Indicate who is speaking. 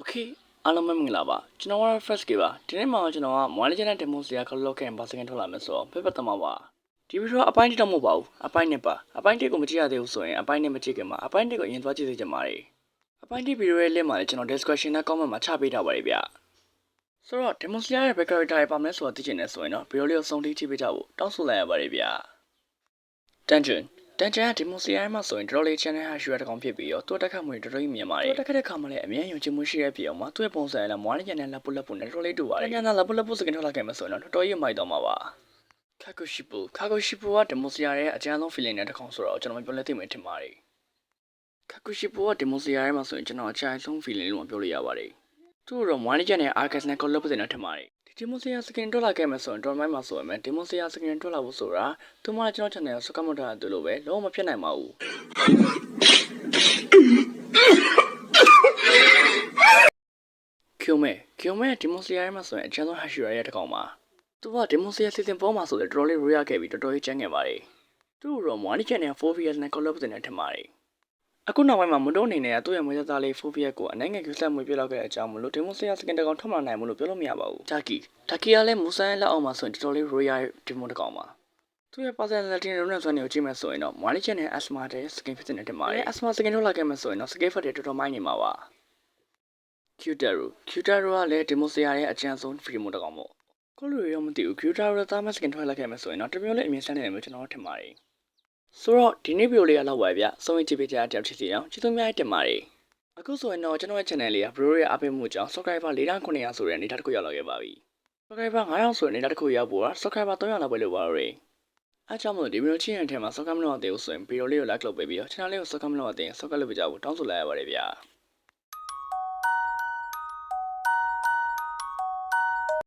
Speaker 1: Okay အားလုံးပဲမင်္ဂလာပါကျွန်တော်ကတော့ first ကပါဒီနေ့မှာကျွန်တော်က Mobile Legends Demo ဆရာကလောက်ခဲ့ဘာစကန်ထုတ်လာမယ်ဆိုတော့ပြတ်ပြတ်သမားပါဒီဗီဒီယိုအပိုင်းတစ်တော့မဟုတ်ပါဘူးအပိုင်းနှစ်ပါအပိုင်းတစ်ကိုမကြည့်ရသေးဘူးဆိုရင်အပိုင်းနှစ်မကြည့်ခင်မှာအပိုင်းတစ်ကိုအရင်သွားကြည့်စေချင်ပါတယ်အပိုင်းတစ်ဗီဒီယိုရဲ့ link မှာလည်းကျွန်တော် description နဲ့ comment မှာချပေးထားပါတယ်ဗျဆိုတော့ Demo ဆရာရဲ့ back character တွေပါမယ်ဆိုတာသိချင်တယ်ဆိုရင်တော့ဗီဒီယိုလေးကိုဆုံးထိကြည့်ပေးကြဖို့တောင်းဆိုလိုက်ရပါတယ်ဗျ Dungeon တန်ချန်ကဒီမိုစီယာမှာဆိုရင်တော်တော်လေး channel ဟာရွှေတကောင်ဖြစ်ပြီးတော့သူ့တက်ခတ်မှုတွေတော်တော်ကြီးမြင်ပါတယ်။သူ့တက်ခတ်တဲ့ခါမှာလည်းအမြဲယုံကြည်မှုရှိတဲ့ပြေအောင်မှာသူ့ရဲ့ပုံစံနဲ့မွားနေကျန်တဲ့လက်ပုလက်ပုနဲ့တော်တော်လေးတူပါတယ်။ညနာလက်ပုလက်ပုစကင်ထွက်လာခဲ့မှာဆိုရင်တော့တော်တော်ကြီးမိုက်တော့မှာပါ။ခါကိုရှိပူခါကိုရှိပူကဒီမိုစီယာရဲ့အကြမ်းဆုံး feeling နဲ့တစ်ခေါက်ဆိုတော့ကျွန်တော်မပြောလဲသိမယ်ထင်ပါတယ်။ခါကိုရှိပူကဒီမိုစီယာရဲ့မှာဆိုရင်ကျွန်တော်အကြမ်းဆုံး feeling လို့ပြောလို့ရပါတယ်။သူ့တော့မွားနေကျန်တဲ့ Arcus နဲ့ collab စင်တော့ထင်ပါတယ်။ ဒီမိုစီယာစကင်ထွက်လာခဲ့မယ်ဆိုရင်တော်မိုင်းမှာဆိုရင်ဒီမိုစီယာစကင်ထွက်လာဖို့ဆိုတာသူမှကျွန်တော် channel ကိုစကတ်မတာတူလို့ပဲလုံးဝမဖြစ်နိုင်ပါဘူးကျိုမဲကျိုမဲဒီမိုစီယာရဲ့မှာဆိုရင်အချမ်းဆုံးဟာရှိရရဲ့တကောင်ပါသူကဒီမိုစီယာစီစဉ်ပေါ်မှာဆိုတော့တော်တော်လေး rare ခဲ့ပြီးတော်တော်ကြီးကျန်းခဲ့ပါတယ်သူ့တော့ money channel 4 years နဲ့ collab တင်နေထင်ပါတယ် အခုနောက်ပိုင်းမှာမတိုးအနေနဲ့သူ့ရဲ့မွေးသားလေးဖိုဖီယက်ကိုအနိုင်ငယ်ကျဆက်မွေးပြလောက်ခဲ့တဲ့အကြောင်းမလို့ဒီမိုစီယာစကင်တကောင်ထွက်မလာနိုင်ဘူးလို့ပြောလို့မရပါဘူး။တာကီတာကီကလည်းမူဆန်ရဲ့လက်အောက်မှာဆိုရင်တော်တော်လေး royal ဒီမိုတကောင်ပါ။သူ့ရဲ့ personality နဲ့ runner စွမ်းတွေကိုကြည့်မယ်ဆိုရင်တော့ money channel asthma တဲ့ skin ဖြစ်နေတယ်မှာလေ။ asthma skin ထုတ်လာခဲ့မယ်ဆိုရင်တော့ skin fat တွေတော်တော်မိုင်းနေမှာပါ။ Qtaro Qtaro ကလည်းဒီမိုစီယာရဲ့အကျဉ်းဆုံး free မိုတကောင်ပေါ့။ကိုလိုရောမသိဘူး Qtaro ရဲ့ thermal skin ထွက်လာခဲ့မယ်ဆိုရင်တော့တမျိုးလေးအမြင်ဆန်းနေတယ်လို့ကျွန်တော်ထင်ပါတယ်။ ဆိုတော့ဒီနေ့ဗီဒီယိုလေးကလောက်ပါဗျ။ဆုံးရင်ကြည့်ပေးကြတဲ့ကြောက်ချစ်စီအောင်ကျေးဇူးများတင်ပါတယ်။အခုဆိုရင်တော့ကျွန်တော်ရဲ့ channel လေးက bro ရဲ့အားပေးမှုကြောင့် subscriber 4900ဆိုတဲ့အနေထားတစ်ခုရောက်လာခဲ့ပါပြီ။ subscriber 9000ဆိုတဲ့အနေထားတစ်ခုရောက်ဖို့က subscriber 300လောက်ပဲလိုပါတော့တယ်။အားကြောင့်မို့ဒီဗီဒီယိုချင်းရတဲ့ထဲမှာ subscribe မလုပ်သေးဘူးဆိုရင်ဗီဒီယိုလေးကို like လုပ်ပေးပြီးတော့ channel လေးကို subscribe မလုပ်သေးရင် subscribe လုပ်ပေးကြဖို့တောင်းဆိုလိုက်ရပါတယ်ဗျာ။